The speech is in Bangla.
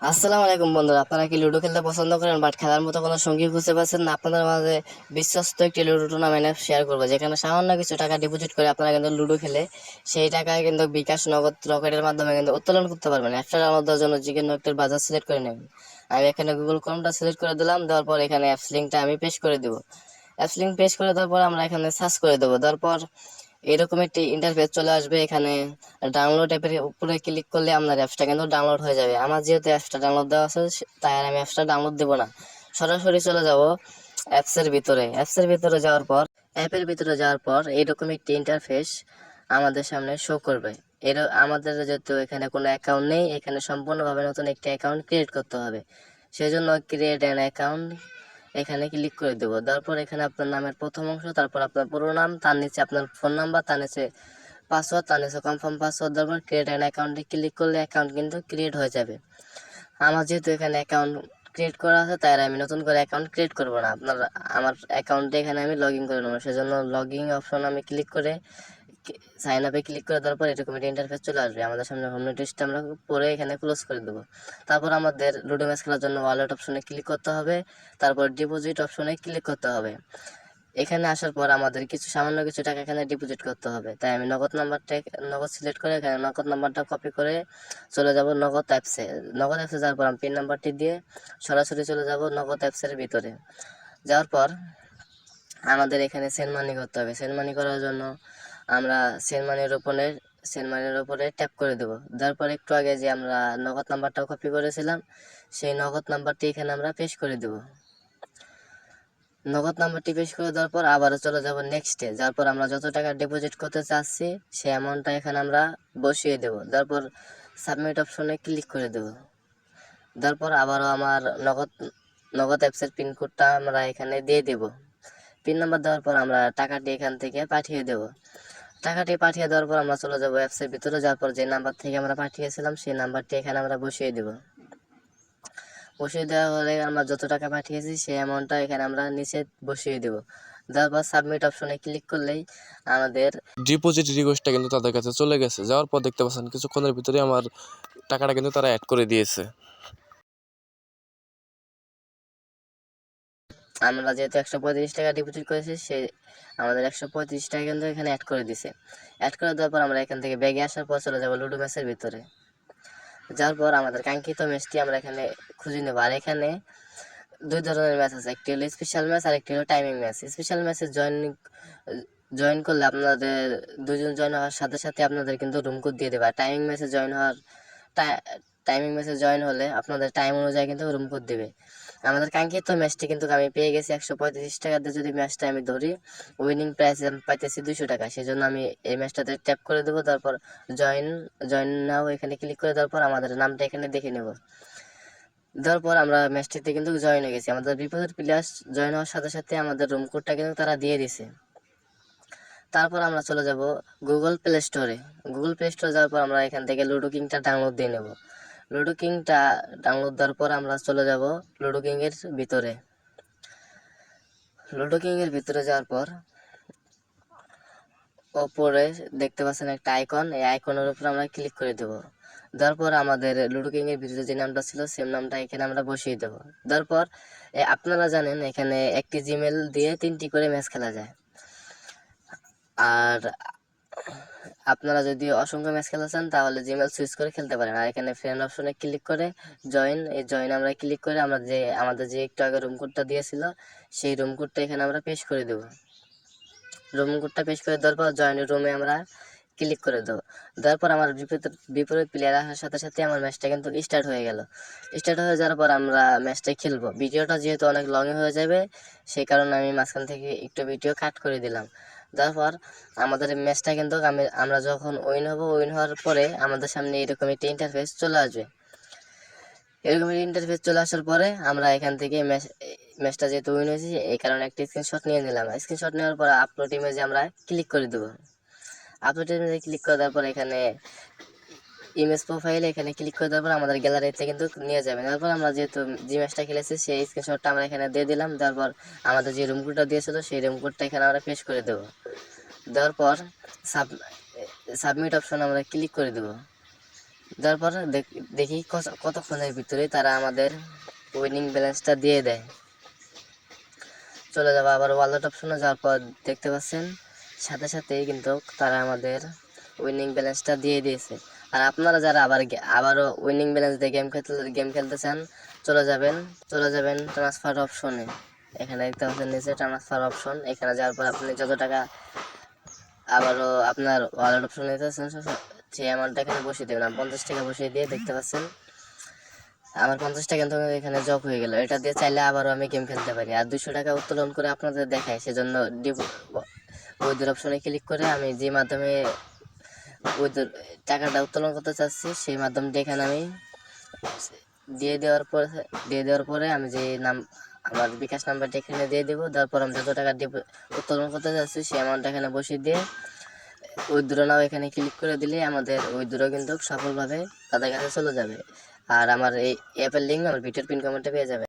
আসসালামু আলাইকুম বন্ধুরা, আপনারা কি লুডো খেলতে পছন্দ করেন? বাট খেলার মতো কোনো সঙ্গী খুঁজে পাচ্ছেন না? আপনাদের মাঝে বিশ্বস্ত একটি লুডো টুর্নামেন্ট অ্যাপ শেয়ার করব, যেখানে সামান্য কিছু টাকা ডিপোজিট করে আপনারা কিন্তু লুডো খেলে সেই টাকায় কিন্তু বিকাশ নগদ রকেটের মাধ্যমে কিন্তু উত্তোলন করতে পারবেন। অ্যাপটা ডাউনলোড জন্য যে কোনো একটা বাজার সিলেক্ট করে নেবেন। আমি এখানে গুগল ক্রোমটা সিলেক্ট করে দিলাম, দেওয়ার পর এখানে অ্যাপস লিঙ্কটা আমি পেশ করে দেবো। অ্যাপস লিঙ্ক পেশ করে দেওয়ার পর আমরা এখানে সার্চ করে দেবো। দেওয়ার পর এরকম একটি ইন্টারফেস চলে আসবে এখানে। ডাউনলোড অ্যাপের উপরে ক্লিক করলে আপনার অ্যাপসটা কিন্তু ডাউনলোড হয়ে যাবে। আমার যেহেতু অ্যাপসটা ডাউনলোড দেওয়া আছে তাই আর আমি অ্যাপসটা ডাউনলোড দেবো না। সরাসরি চলে যাব অ্যাপসের ভিতরে। অ্যাপসের ভিতরে যাওয়ার পর অ্যাপের ভিতরে যাওয়ার পর এরকম একটি ইন্টারফেস আমাদের সামনে শো করবে। এর আমাদের যেহেতু এখানে কোনো অ্যাকাউন্ট নেই, এখানে সম্পূর্ণভাবে নতুন একটি অ্যাকাউন্ট ক্রিয়েট করতে হবে। সেজন্য ক্রিয়েট অ্যান অ্যাকাউন্ট এখানে ক্লিক করে দেবো। তারপর এখানে আপনার নামের প্রথম অংশ, তারপর আপনার পুরো নাম, তার নিচে আপনার ফোন নাম্বার তার নিচে পাসওয়ার্ড তার নিচে কনফার্ম পাসওয়ার্ড তারপর ক্রিয়েট অ্যান অ্যাকাউন্টে ক্লিক করলে অ্যাকাউন্ট কিন্তু ক্রিয়েট হয়ে যাবে। আমার যেহেতু এখানে অ্যাকাউন্ট ক্রিয়েট করা আছে, তাই আমি নতুন করে অ্যাকাউন্ট ক্রিয়েট করব না। আপনার, আমার অ্যাকাউন্টে এখানে আমি লগ ইন করে নেব। সেজন্য লগ ইন অপশন আমি ক্লিক করে সাইন আপে ক্লিক করে দেওয়ার পর এরকম একটা ইন্টারফেস চলে আসবে। আমাদের সামনে হোম নোটিশটা আমরা পরে এখানে ক্লোজ করে দেবো। তারপর আমাদের লুডো ম্যাচ খেলার জন্য ওয়ালেট অপশনে ক্লিক করতে হবে। তারপর ডিপোজিট অপশনে ক্লিক করতে হবে। এখানে আসার পর আমাদের কিছু সামান্য কিছু টাকা এখানে ডিপোজিট করতে হবে। তাই আমি নগদ নাম্বারটা নগদ সিলেক্ট করে এখানে নগদ নাম্বারটা কপি করে চলে যাব নগদ অ্যাপসে নগদ অ্যাপসে যাওয়ার পর আমি পিন নাম্বারটি দিয়ে সরাসরি চলে যাব নগদ অ্যাপসের ভিতরে। যাওয়ার পর আমাদের এখানে সেন্ড মানি করতে হবে। সেন্ড মানি করার জন্য আমরা সেন্ড মানির উপরে সেন্ড মানির উপরে ট্যাপ করে দেব। তারপর একটু আগে যে আমরা নগদ নাম্বারটাও কপি করেছিলাম, সেই নগদ নাম্বারটি এখানে আমরা পেস্ট করে দেব। নগদ নাম্বারটি পেশ করে দেওয়ার পর আবারও চলে যাব নেক্সটে যার পর আমরা যত টাকা ডিপোজিট করতে চাচ্ছি, সেই অ্যামাউন্টটা এখানে আমরা বসিয়ে দেব। তারপর সাবমিট অপশনে ক্লিক করে দেব। তারপর আবারও আমার নগদ নগদ অ্যাপসের পিনকোডটা আমরা এখানে দিয়ে দেব। পিন নাম্বার দেওয়ার পর আমরা টাকাটি এখান থেকে পাঠিয়ে দেব। টাকাটি পাঠিয়ে দেওয়ার পর আমরা চলে যাব অ্যাপসের ভিতরে। যাওয়ার পর যে নাম্বার থেকে আমরা পাঠিয়েছিলাম, সেই নাম্বারটি এখানে আমরা বসিয়ে দেব। বসিয়ে দেওয়া হলে আমরা যত টাকা পাঠিয়েছি, সেই অ্যামাউন্টটা এখানে আমরা নিচে বসিয়ে দেব। দেওয়ার পর সাবমিট অপশনে ক্লিক করলেই আমাদের ডিপোজিট রিকোয়েস্টটা কিন্তু তাদের কাছে চলে গেছে। যাওয়ার পর দেখতে পাচ্ছেন, কিছুক্ষণের ভিতরে আমার টাকাটা কিন্তু তারা অ্যাড করে দিয়েছে। আমরা যেহেতু একশো পঁয়ত্রিশ টাকা ডিপোজিট করেছি, সে আমাদের একশো পঁয়ত্রিশ টাকা কিন্তু এখানে অ্যাড করে দিছে। অ্যাড করে দেওয়ার পর আমরা এখান থেকে ব্যাগে আসার পর চলে যাব লুডো ম্যাচের ভিতরে। যার পর আমাদের কাঙ্ক্ষিত ম্যাচটি আমরা এখানে খুঁজে নেব। আর এখানে দুই ধরনের ম্যাচ আছে, একটি হলো স্পেশাল ম্যাচ আর একটি হলো টাইমিং ম্যাচ স্পেশাল ম্যাচে জয়েন জয়েন করলে আপনাদের দুজন জয়েন হওয়ার সাথে সাথে আপনাদের কিন্তু রুম কোড দিয়ে দেবে। আর টাইমিং ম্যাচে জয়েন হওয়ার টাইমিং ম্যাচে জয়েন হলে আপনাদের টাইম অনুযায়ী কিন্তু রুম কোড দেবে। আমাদের কাঙ্ক্ষিত ম্যাচটি কিন্তু আমি পেয়ে গেছি একশো পঁয়ত্রিশ টাকা দিয়ে। যদি ম্যাচটা আমি ধরি উইনিং প্রাইস আমি পাইতেছি দুশো টাকা। সেই জন্য আমি এই ম্যাচটাতে ট্যাপ করে দেবো, তারপর জয়েন জয়েন নাও এখানে ক্লিক করে দেওয়ার পর আমাদের নামটা এখানে দেখে নেব। দেওয়ার পর আমরা ম্যাচটিতে কিন্তু জয়েন হয়ে গেছি। আমাদের বিপদের প্লেয়ার জয়েন হওয়ার সাথে সাথে আমাদের রুম কোডটা কিন্তু তারা দিয়ে দিছে। তারপর আমরা চলে যাব গুগল প্লে স্টোরে গুগল প্লে স্টোরে যাওয়ার পর আমরা এখান থেকে লুডো কিংটা ডাউনলোড দিয়ে নেব। লুডো কিংটা ডাউনলোড দেওয়ার পর আমরা চলে যাব লুডো কিং এর ভিতরে। লুডো কিং এর ভিতরে যাওয়ার পর ওপরে দেখতে পাচ্ছেন একটা আইকন এই আইকনের উপর আমরা ক্লিক করে দেব। তারপর আমাদের লুডো কিং এর ভিতরে যে নামটা ছিল সেম নামটা এখানে আমরা বসিয়ে দেব। তারপর আপনারা জানেন এখানে একটি জিমেল দিয়ে তিনটি করে ম্যাচ খেলা যায়। আর আপনারা যদি অসংখ্য ম্যাচ খেলা চান তাহলে জিমেল সুইচ করে খেলতে পারেন। আর এখানে ফ্রেন্ড অপশনে ক্লিক করে জয়েন এই জয়েন আমরা ক্লিক করে আমরা যে, আমাদের যে একটু আগে রুম কোডটা দিয়েছিল, সেই রুম কোডটা এখানে আমরা পেশ করে দেব। রুম কোডটা পেশ করে দেওয়ার পর জয়েন রুমে আমরা ক্লিক করে দেবো। দেওয়ার পর আমার বিপরীত বিপরীত প্লেয়ার আসার সাথে সাথে আমার ম্যাচটা কিন্তু স্টার্ট হয়ে গেল। স্টার্ট হয়ে যাওয়ার পর আমরা ম্যাচটা খেলব। ভিডিওটা যেহেতু অনেক লং হয়ে যাবে, সেই কারণে আমি মাঝখান থেকে একটু ভিডিও কাট করে দিলাম। তারপর আমাদের ম্যাচটা কিন্তু আমি, আমরা যখন উইন হব উইন হওয়ার পরে আমাদের সামনে এরকম একটি ইন্টারফেস চলে আসবে। এরকম একটি ইন্টারফেস চলে আসার পরে আমরা এখান থেকে ম্যাচ ম্যাচটা যেহেতু উইন হয়েছি, এই কারণে একটি স্ক্রিনশট নিয়ে নিলাম। স্ক্রিনশট নেওয়ার পর আপলোড ইমেজে আমরা ক্লিক করে দেবো। আপলোড ইমেজে ক্লিক করে দেওয়ার পর এখানে ইমেজ প্রোফাইল এখানে ক্লিক করে দেওয়ার পর আমাদের গ্যালারিতে কিন্তু নিয়ে যাবে। তারপর আমরা যেহেতু যে ম্যাচটা খেলেছি, সেই স্ক্রিনশটটা আমরা এখানে দিয়ে দিলাম। তারপর আমাদের যে রুম কোডটা দিয়েছিল, সেই রুম কোডটা এখানে আমরা পেশ করে দেবো। দেওয়ার পর সাব সাবমিট অপশন আমরা ক্লিক করে দেবো। যার পর দেখ- দেখি কত- কতক্ষণের ভিতরে তারা আমাদের উইনিং ব্যালেন্সটা দিয়ে দেয়। চলে যাব আবার ওয়ালেট অপশনে যাওয়ার পর দেখতে পাচ্ছেন, সাথে সাথেই কিন্তু তারা আমাদের উইনিং ব্যালেন্সটা দিয়ে দিয়েছে। আর আপনারা যারা আবার আবারও উইনিং ব্যালেন্স দিয়ে গেম খেলতে গেম খেলতে চান চলে যাবেন চলে যাবেন ট্রান্সফার অপশনে এখানে দেখতে পাচ্ছেন নিচে ট্রান্সফার অপশন এখানে যাওয়ার পর আপনি যত টাকা আবারও আপনার ওয়ালেট অপশনে দিতেছেন সেই অ্যামাউন্টটা এখানে বসিয়ে দেবেন। পঞ্চাশ টাকা বসিয়ে দিয়ে দেখতে পাচ্ছেন, আমার পঞ্চাশ টাকা কিন্তু এখানে জব হয়ে গেল। এটা দিয়ে চাইলে আবারও আমি গেম খেলতে পারি। আর দুশো টাকা উত্তোলন করে আপনাদের দেখায়। সেজন্য ওইদের অপশনে ক্লিক করে আমি যে মাধ্যমে ওইদের টাকাটা উত্তোলন করতে চাচ্ছি, সেই মাধ্যমটা এখানে আমি দিয়ে দেওয়ার পরে, দিয়ে দেওয়ার পরে আমি যে নাম, আমার বিকাশ নাম্বারটা এখানে দিয়ে দেবো তারপর আমি যত টাকা উত্তোলন করতে চাচ্ছি, সেই অ্যামাউন্টটা এখানে বসিয়ে দিয়ে উইথড্র নাও এখানে ক্লিক করে দিলে আমাদের উইথড্র কিন্তু সফলভাবে তাদের কাছে চলে যাবে। আর আমার এই অ্যাপের লিঙ্ক আমার ভিডিওর পিন কমেন্টে পেয়ে যাবে।